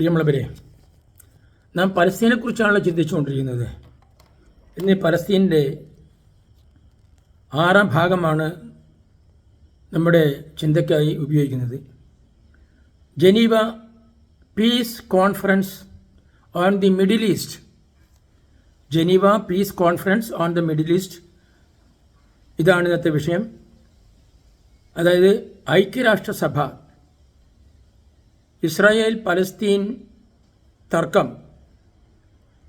പ്രിയമുള്ളവരെ നാം പലസ്തീനെക്കുറിച്ചാണല്ലോ ചിന്തിച്ചുകൊണ്ടിരിക്കുന്നത്. ഇന്ന് പലസ്തീന്റെ ആറാം ഭാഗമാണ് നമ്മുടെ ചിന്തയ്ക്കായി ഉപയോഗിക്കുന്നത്. Geneva peace conference on the Middle East. Geneva peace conference on the Middle East. ഇതാണ് ഇന്നത്തെ വിഷയം. അതായത് ഐക്യരാഷ്ട്രസഭ ഇസ്രായേൽ പലസ്തീൻ തർക്കം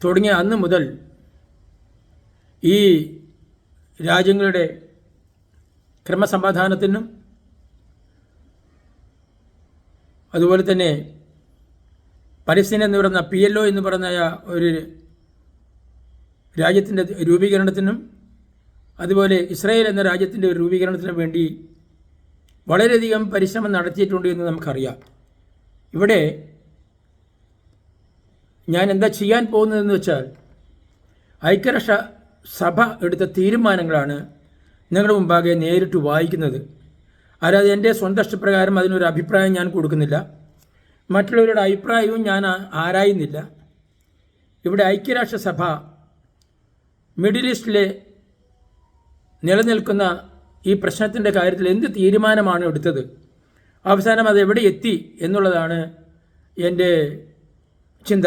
തുടങ്ങിയ അന്ന് മുതൽ ഈ രാജ്യങ്ങളുടെ ക്രമസമാധാനത്തിനും അതുപോലെ തന്നെ പലസ്തീൻ എന്ന് പറയുന്ന പി എൽ ഒ എന്ന് പറയുന്ന ഒരു രാജ്യത്തിന്റെ രൂപീകരണത്തിനും അതുപോലെ ഇസ്രായേൽ എന്ന രാജ്യത്തിന്റെ ഒരു രൂപീകരണത്തിനും വേണ്ടി വളരെയധികം പരിശ്രമം നടത്തിയിട്ടുണ്ട് എന്ന് നമുക്കറിയാം. ഇവിടെ ഞാൻ എന്താ ചെയ്യാൻ പോകുന്നതെന്ന് വെച്ചാൽ ഐക്യരാഷ്ട്ര സഭ എടുത്ത തീരുമാനങ്ങളാണ് നിങ്ങളുടെ മുമ്പാകെ നേരിട്ട് വായിക്കുന്നത്. അല്ലാതെ എന്റെ സ്വന്തം ഇഷ്ടപ്രകാരം അതിനൊരു അഭിപ്രായം ഞാൻ കൊടുക്കുന്നില്ല. മറ്റുള്ളവരുടെ അഭിപ്രായവും ഞാൻ ആരായുന്നില്ല. ഇവിടെ ഐക്യരാഷ്ട്രസഭ മിഡിൽ ഈസ്റ്റിലെ നിലനിൽക്കുന്ന ഈ പ്രശ്നത്തിന്റെ കാര്യത്തിൽ എന്ത് തീരുമാനമാണ് എടുത്തത്? അവസാനം അത് എവിടെ എത്തി എന്നുള്ളതാണ് എന്റെ ചിന്ത.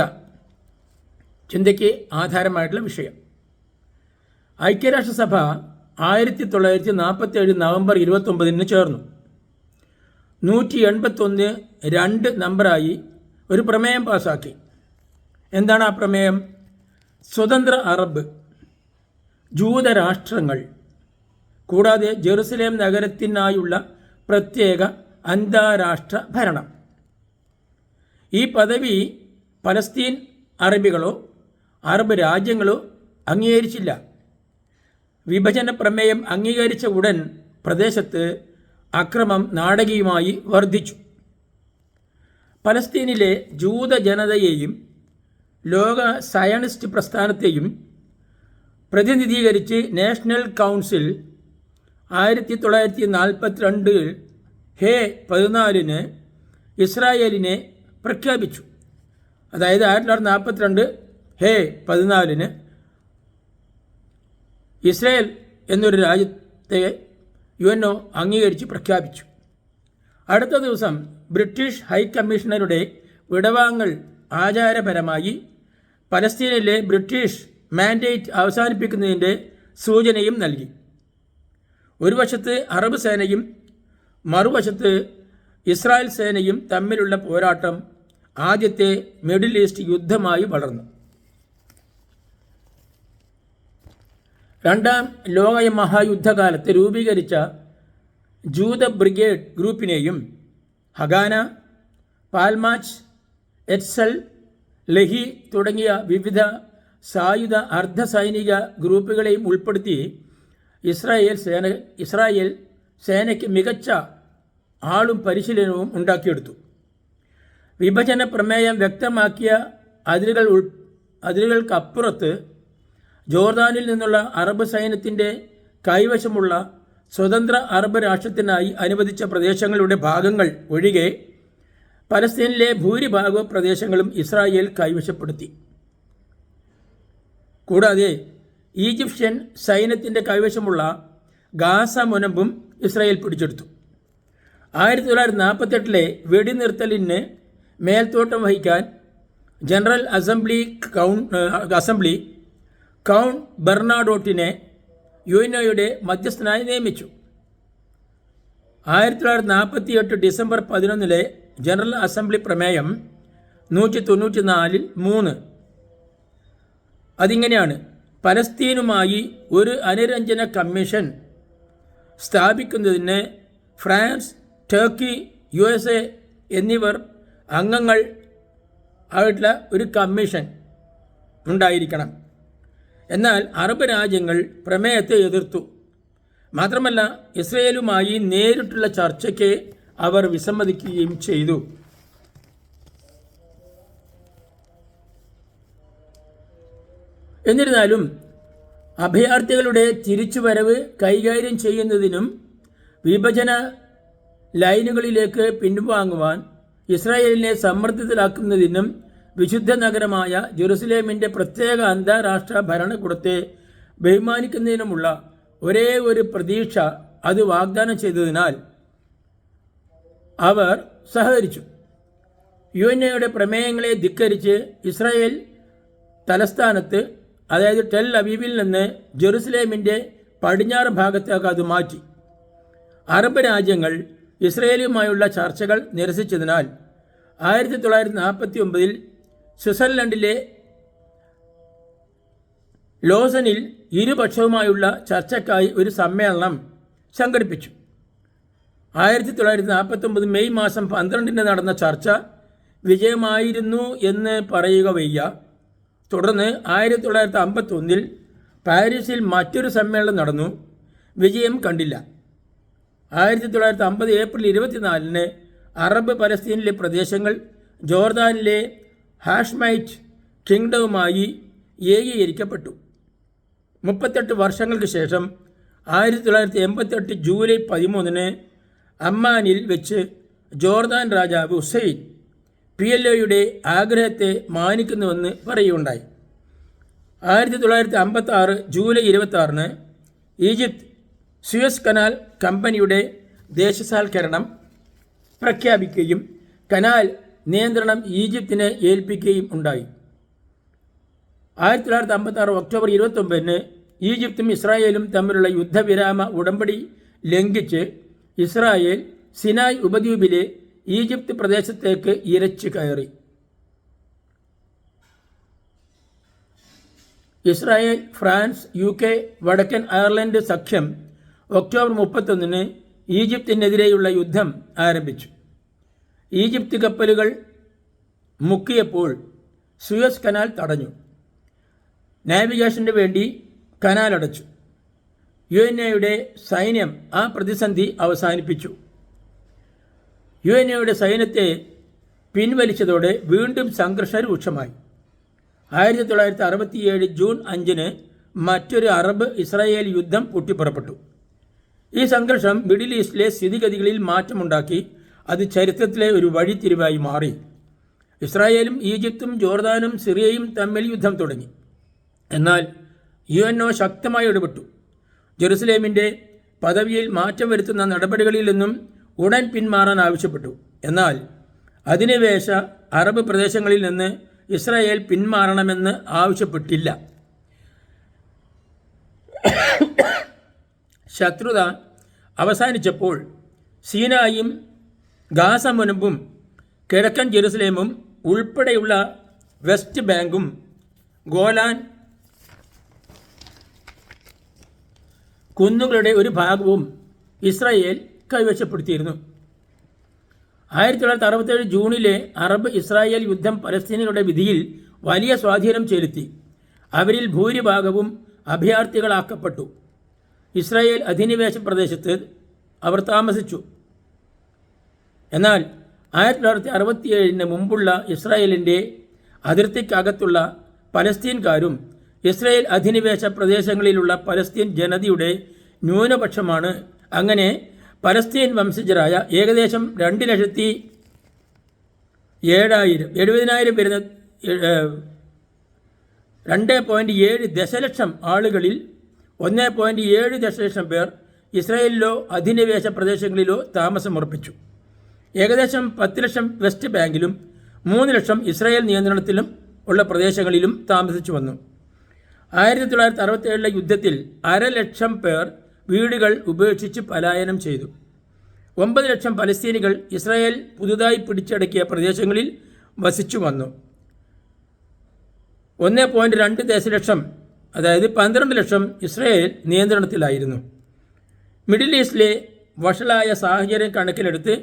ചിന്തയ്ക്ക് ആധാരമായിട്ടുള്ള വിഷയം. ഐക്യരാഷ്ട്രസഭ ആയിരത്തി തൊള്ളായിരത്തി നാൽപ്പത്തി ഏഴ് നവംബർ ഇരുപത്തൊമ്പതിന് ചേർന്നു. നൂറ്റി എൺപത്തൊന്ന് രണ്ട് നമ്പറായി ഒരു പ്രമേയം പാസാക്കി. എന്താണ് ആ പ്രമേയം? സ്വതന്ത്ര അറബ് ജൂതരാഷ്ട്രങ്ങൾ കൂടാതെ ജെറുസലേം നഗരത്തിനായുള്ള പ്രത്യേക അന്താരാഷ്ട്ര ഭരണം. ഈ പദവി പലസ്തീൻ അറബികളോ അറബ് രാജ്യങ്ങളോ അംഗീകരിച്ചില്ല. വിഭജന പ്രമേയം അംഗീകരിച്ച ഉടൻ പ്രദേശത്ത് അക്രമം നാടകീയമായി വർദ്ധിച്ചു. പലസ്തീനിലെ ജൂത ജനതയെയും ലോക സയണിസ്റ്റ് പ്രസ്ഥാനത്തെയും പ്രതിനിധീകരിച്ച് നാഷണൽ കൗൺസിൽ ആയിരത്തി തൊള്ളായിരത്തി നാൽപ്പത്തിരണ്ട് ഹേ പതിനാലിന് ഇസ്രായേലിനെ പ്രഖ്യാപിച്ചു. അതായത് ആയിരത്തി തൊള്ളായിരത്തി നാൽപ്പത്തിരണ്ട് ഹേ പതിനാലിന് ഇസ്രായേൽ എന്നൊരു രാജ്യത്തെ യു എൻ ഒ അംഗീകരിച്ച് പ്രഖ്യാപിച്ചു. അടുത്ത ദിവസം ബ്രിട്ടീഷ് ഹൈക്കമ്മീഷണറുടെ വിടവാങ്ങൽ ആചാരപരമായി പലസ്തീനിലെ ബ്രിട്ടീഷ് മാൻഡേറ്റ് അവസാനിപ്പിക്കുന്നതിന്റെ സൂചനയും നൽകി. ഒരു വശത്ത് അറബ് സേനയും മറുവശത്ത് ഇസ്രായേൽ സേനയും തമ്മിലുള്ള പോരാട്ടം ആദ്യത്തെ മിഡിൽ ഈസ്റ്റ് യുദ്ധമായി വളർന്നു. രണ്ടാം ലോക മഹായുദ്ധകാലത്ത് രൂപീകരിച്ച ജൂത ബ്രിഗേഡ് ഗ്രൂപ്പിനെയും ഹഗാന പാൽമാച്ച് എറ്റ്സൽ ലഹി തുടങ്ങിയ വിവിധ സായുധ അർദ്ധ സൈനിക ഗ്രൂപ്പുകളെയും ഉൾപ്പെടുത്തി ഇസ്രായേൽ സേന ഇസ്രായേൽ സേനയ്ക്ക് മികച്ച ആളും പരിശീലനവും ഉണ്ടാക്കിയെടുത്തു. വിഭജന പ്രമേയം വ്യക്തമാക്കിയ അതിരുകൾ ഉൾ അതിരുകൾക്കപ്പുറത്ത് ജോർദാനിൽ നിന്നുള്ള അറബ് സൈന്യത്തിന്റെ കൈവശമുള്ള സ്വതന്ത്ര അറബ് രാഷ്ട്രത്തിനായി അനുവദിച്ച പ്രദേശങ്ങളുടെ ഭാഗങ്ങൾ ഒഴികെ പലസ്തീനിലെ ഭൂരിഭാഗ പ്രദേശങ്ങളും ഇസ്രായേൽ കൈവശപ്പെടുത്തി. കൂടാതെ ഈജിപ്ഷ്യൻ സൈന്യത്തിന്റെ കൈവശമുള്ള ഗാസ മുനമ്പും ഇസ്രായേൽ പിടിച്ചെടുത്തു. ആയിരത്തി തൊള്ളായിരത്തി നാൽപ്പത്തെട്ടിലെ വെടിനിർത്തലിന് മേൽത്തോട്ടം വഹിക്കാൻ general assembly coun assembly coun ബെർണാഡോട്ടിനെ U N ഒയുടെ മധ്യസ്ഥനായി നിയമിച്ചു. ആയിരത്തി തൊള്ളായിരത്തി നാൽപ്പത്തി എട്ട് ഡിസംബർ പതിനൊന്നിലെ ജനറൽ അസംബ്ലി പ്രമേയം നൂറ്റി തൊണ്ണൂറ്റി നാലിൽ മൂന്ന്. അതിങ്ങനെയാണ് പലസ്തീനുമായി ഒരു അനുരഞ്ജന കമ്മീഷൻ സ്ഥാപിക്കുന്നതിന് France Turkey U S A എന്നിവർ അംഗങ്ങൾ ആയിട്ടുള്ള ഒരു കമ്മീഷൻ ഉണ്ടായിരിക്കണം. എന്നാൽ അറബ് രാജ്യങ്ങൾ പ്രമേയത്തെ എതിർത്തു. മാത്രമല്ല ഇസ്രയേലുമായി നേരിട്ടുള്ള ചർച്ചയ്ക്ക് അവർ വിസമ്മതിക്കുകയും ചെയ്തു. എന്നിരുന്നാലും അഭയാർത്ഥികളുടെ തിരിച്ചുവരവ് കൈകാര്യം ചെയ്യുന്നതിനും വിഭജന ലൈനുകളിലേക്ക് പിൻവാങ്ങുവാൻ ഇസ്രായേലിനെ സമ്മർദ്ദത്തിലാക്കുന്നതിനും വിശുദ്ധ നഗരമായ ജെറുസലേമിന്റെ പ്രത്യേക അന്താരാഷ്ട്ര ഭരണകൂടത്തെ ബഹുമാനിക്കുന്നതിനുമുള്ള ഒരേ ഒരു പ്രതീക്ഷ അത് വാഗ്ദാനം ചെയ്തതിനാൽ അവർ സഹകരിച്ചു. യു എൻ എയുടെ പ്രമേയങ്ങളെ ധിക്കരിച്ച് ഇസ്രായേൽ തലസ്ഥാനത്ത് അതായത് ടെൽ അബീബിൽ നിന്ന് ജെറുസലേമിന്റെ പടിഞ്ഞാറ് ഭാഗത്തേക്ക് അത് മാറ്റി. അറബ് രാജ്യങ്ങൾ ഇസ്രയേലുമായുള്ള ചർച്ചകൾ നിരസിച്ചതിനാൽ ആയിരത്തി തൊള്ളായിരത്തി നാൽപ്പത്തി ഒമ്പതിൽ സ്വിറ്റ്സർലൻഡിലെ ലോസനിൽ ഇരുപക്ഷവുമായുള്ള ചർച്ചയ്ക്കായി ഒരു സമ്മേളനം സംഘടിപ്പിച്ചു. ആയിരത്തി തൊള്ളായിരത്തി നാൽപ്പത്തൊമ്പത് മെയ് മാസം പന്ത്രണ്ടിന് നടന്ന ചർച്ച വിജയമായിരുന്നു എന്ന് പറയുക വയ്യ. തുടർന്ന് ആയിരത്തി തൊള്ളായിരത്തി അമ്പത്തൊന്നിൽ പാരീസിൽ മറ്റൊരു സമ്മേളനം നടന്നു. വിജയം കണ്ടില്ല. ആയിരത്തി തൊള്ളായിരത്തി അമ്പത് ഏപ്രിൽ ഇരുപത്തിനാലിന് അറബ് പലസ്തീനിലെ പ്രദേശങ്ങൾ ജോർദാനിലെ ഹാഷ്മൈറ്റ് കിങ്ഡവുമായി ഏകീകരിക്കപ്പെട്ടു. മുപ്പത്തെട്ട് വർഷങ്ങൾക്ക് ശേഷം ആയിരത്തി തൊള്ളായിരത്തി എൺപത്തെട്ട് ജൂലൈ പതിമൂന്നിന് അമ്മാനിൽ വെച്ച് ജോർദാൻ രാജാവ് ഹുസൈൻ പി എൽ ഒയുടെ ആഗ്രഹത്തെ മാനിക്കുന്നുവെന്ന് പറയുകയുണ്ടായി. ആയിരത്തി തൊള്ളായിരത്തി അമ്പത്തി ആറ് ജൂലൈ ഇരുപത്തി ആറിന് ഈജിപ്ത് സുയസ് കനാൽ കമ്പനിയുടെ ദേശസാൽക്കരണം പ്രഖ്യാപിക്കുകയും കനാൽ നിയന്ത്രണം ഈജിപ്തിനെ ഏൽപ്പിക്കുകയും ഉണ്ടായി. ആയിരത്തി തൊള്ളായിരത്തി അമ്പത്തി ആറ് ഒക്ടോബർ ഇരുപത്തൊമ്പതിന് ഈജിപ്തും ഇസ്രായേലും തമ്മിലുള്ള യുദ്ധവിരാമ ഉടമ്പടി ലംഘിച്ച് ഇസ്രായേൽ സിനായ് ഉപദ്വീപിലെ ഈജിപ്ത് പ്രദേശത്തേക്ക് ഇരച്ചു കയറി. ഇസ്രായേൽ ഫ്രാൻസ് യു കെ വടക്കൻ അയർലൻഡ് സഖ്യം ഒക്ടോബർ മുപ്പത്തൊന്നിന് ഈജിപ്തിനെതിരെയുള്ള യുദ്ധം ആരംഭിച്ചു. ഈജിപ്ത് കപ്പലുകൾ മുക്കിയപ്പോൾ സുയസ് കനാൽ തടഞ്ഞു. നാവിഗേഷന് വേണ്ടി കനാൽ അടച്ചു. യു എൻ എയുടെ സൈന്യം ആ പ്രതിസന്ധി അവസാനിപ്പിച്ചു. യു എൻ എയുടെ സൈന്യത്തെ പിൻവലിച്ചതോടെ വീണ്ടും സംഘർഷം രൂക്ഷമായി. ആയിരത്തി തൊള്ളായിരത്തി അറുപത്തിയേഴ് ജൂൺ അഞ്ചിന് മറ്റൊരു അറബ് ഇസ്രായേൽ യുദ്ധം പൊട്ടിപ്പുറപ്പെട്ടു. ഈ സംഘർഷം മിഡിൽ ഈസ്റ്റിലെ സ്ഥിതിഗതികളിൽ മാറ്റമുണ്ടാക്കി അത് ചരിത്രത്തിലെ ഒരു വഴിത്തിരിവായി മാറി. ഇസ്രായേലും ഈജിപ്തും ജോർദാനും സിറിയയും തമ്മിൽ യുദ്ധം തുടങ്ങി. എന്നാൽ യു എൻ ഒ ശക്തമായി ഇടപെട്ടു. ജെറുസലേമിന്റെ പദവിയിൽ മാറ്റം വരുത്തുന്ന നടപടികളിൽ നിന്നും ഉടൻ പിന്മാറാൻ ആവശ്യപ്പെട്ടു. എന്നാൽ അധിനിവേശ അറബ് പ്രദേശങ്ങളിൽ നിന്ന് ഇസ്രായേൽ പിന്മാറണമെന്ന് ആവശ്യപ്പെട്ടില്ല. ശത്രുത അവസാനിച്ചപ്പോൾ സീനായും ഗാസ മുനമ്പും കിഴക്കൻ ജെറുസലേമും ഉൾപ്പെടെയുള്ള വെസ്റ്റ് ബാങ്കും ഗോലാൻ കുന്നുകളുടെ ഒരു ഭാഗവും ഇസ്രായേൽ കൈവശപ്പെടുത്തിയിരുന്നു. ആയിരത്തി തൊള്ളായിരത്തി അറുപത്തേഴ് ജൂണിലെ അറബ് ഇസ്രായേൽ യുദ്ധം പലസ്തീനികളുടെ വിധിയിൽ വലിയ സ്വാധീനം ചെലുത്തി. അവരിൽ ഭൂരിഭാഗവും അഭയാർത്ഥികളാക്കപ്പെട്ടു. ഇസ്രായേൽ അധിനിവേശ പ്രദേശത്ത് അവർ താമസിച്ചു. എന്നാൽ ആയിരത്തി തൊള്ളായിരത്തി അറുപത്തിയേഴിന് മുമ്പുള്ള ഇസ്രായേലിന്റെ അതിർത്തിക്കകത്തുള്ള പലസ്തീൻകാരും ഇസ്രായേൽ അധിനിവേശ പ്രദേശങ്ങളിലുള്ള പലസ്തീൻ ജനതയുടെ ന്യൂനപക്ഷമാണ്. അങ്ങനെ പലസ്തീൻ വംശജരായ ഏകദേശം രണ്ട് ലക്ഷത്തി ഏഴായിരം എഴുപതിനായിരം വരുന്ന രണ്ട് പോയിന്റ് ഏഴ് ദശലക്ഷം ആളുകളിൽ ഒന്ന് പോയിന്റ് ഏഴ് ദശലക്ഷം പേർ ഇസ്രായേലിലോ അധിനിവേശ പ്രദേശങ്ങളിലോ താമസമുറപ്പിച്ചു. ഏകദേശം പത്ത് ലക്ഷം വെസ്റ്റ് ബാങ്കിലും മൂന്ന് ലക്ഷം ഇസ്രായേൽ നിയന്ത്രണത്തിലും ഉള്ള പ്രദേശങ്ങളിലും താമസിച്ചു വന്നു. ആയിരത്തി തൊള്ളായിരത്തി അറുപത്തേഴിലെ യുദ്ധത്തിൽ അരലക്ഷം പേർ വീടുകൾ ഉപേക്ഷിച്ച് പലായനം ചെയ്തു. ഒമ്പത് ലക്ഷം പലസ്തീനികൾ ഇസ്രായേൽ പുതുതായി പിടിച്ചടക്കിയ പ്രദേശങ്ങളിൽ വസിച്ചു വന്നു. ഒന്ന് പോയിന്റ് രണ്ട് ദശലക്ഷം അതായത് പന്ത്രണ്ട് ലക്ഷം ഇസ്രയേൽ നിയന്ത്രണത്തിലായിരുന്നു. മിഡിൽ ഈസ്റ്റിലെ വഷളായ സാഹചര്യം കണക്കിലെടുത്ത്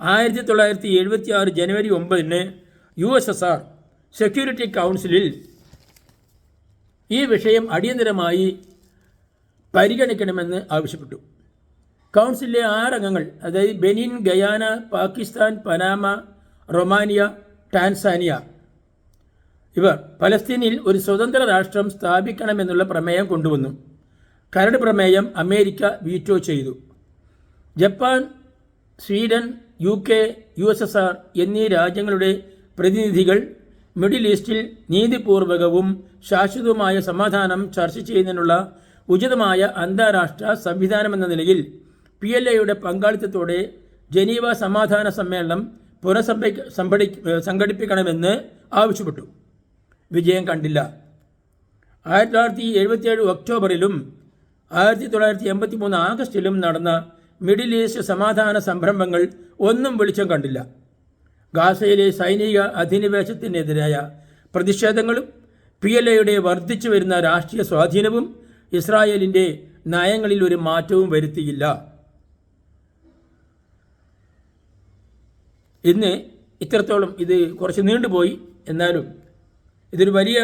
ആയിരത്തി തൊള്ളായിരത്തി എഴുപത്തി ആറ് ജനുവരി ഒമ്പതിന് U S S R security കൗൺസിലിൽ ഈ വിഷയം അടിയന്തരമായി പരിഗണിക്കണമെന്ന് ആവശ്യപ്പെട്ടു. കൗൺസിലിലെ ആറംഗങ്ങൾ അതായത് Benin Guyana Pakistan Panama Romania Tanzania ഇവർ പലസ്തീനിൽ ഒരു സ്വതന്ത്ര രാഷ്ട്രം സ്ഥാപിക്കണമെന്നുള്ള പ്രമേയം കൊണ്ടുവന്നു. കരട് പ്രമേയം അമേരിക്ക വീറ്റോ ചെയ്തു. Japan Sweden U K U S S R എന്നീ രാജ്യങ്ങളുടെ പ്രതിനിധികൾ മിഡിൽ ഈസ്റ്റിൽ നീതിപൂർവകവും ശാശ്വതവുമായ സമാധാനം ചർച്ച ചെയ്യുന്നതിനുള്ള ഉചിതമായ അന്താരാഷ്ട്ര സംവിധാനമെന്ന നിലയിൽ പി എൽ എയുടെ പങ്കാളിത്തത്തോടെ ജനീവ സമാധാന സമ്മേളനം പുനഃസംഭ സംഘടിപ്പിക്കണമെന്ന് ആവശ്യപ്പെട്ടു. വിജയം കണ്ടില്ല. ആയിരത്തി തൊള്ളായിരത്തി എഴുപത്തിയേഴ് ഒക്ടോബറിലും ആയിരത്തി തൊള്ളായിരത്തി എൺപത്തി മൂന്ന് ആഗസ്റ്റിലും നടന്ന മിഡിൽ ഈസ്റ്റ് സമാധാന സംരംഭങ്ങൾ ഒന്നും വെളിച്ചം കണ്ടില്ല. ഗാസയിലെ സൈനിക അധിനിവേശത്തിനെതിരായ പ്രതിഷേധങ്ങളും പി എൽ എയുടെ വർദ്ധിച്ചു വരുന്ന രാഷ്ട്രീയ സ്വാധീനവും ഇസ്രായേലിന്റെ നയങ്ങളിൽ ഒരു മാറ്റവും വരുത്തിയില്ല. ഇന്ന് ഇത്രത്തോളം. ഇത് കുറച്ച് നീണ്ടുപോയി. എന്നാലും ഇതൊരു വലിയ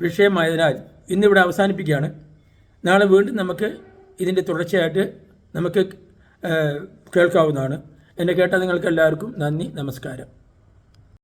വിഷയമായതിനാൽ ഇന്നിവിടെ അവസാനിപ്പിക്കുകയാണ്. നാളെ വീണ്ടും നമുക്ക് ഇതിന്റെ തുടർച്ചയായിട്ട് നമുക്ക് കേൾക്കാവുന്നതാണ്. എന്നെ കേട്ട നിങ്ങൾക്ക് എല്ലാവർക്കും നന്ദി നമസ്കാരം.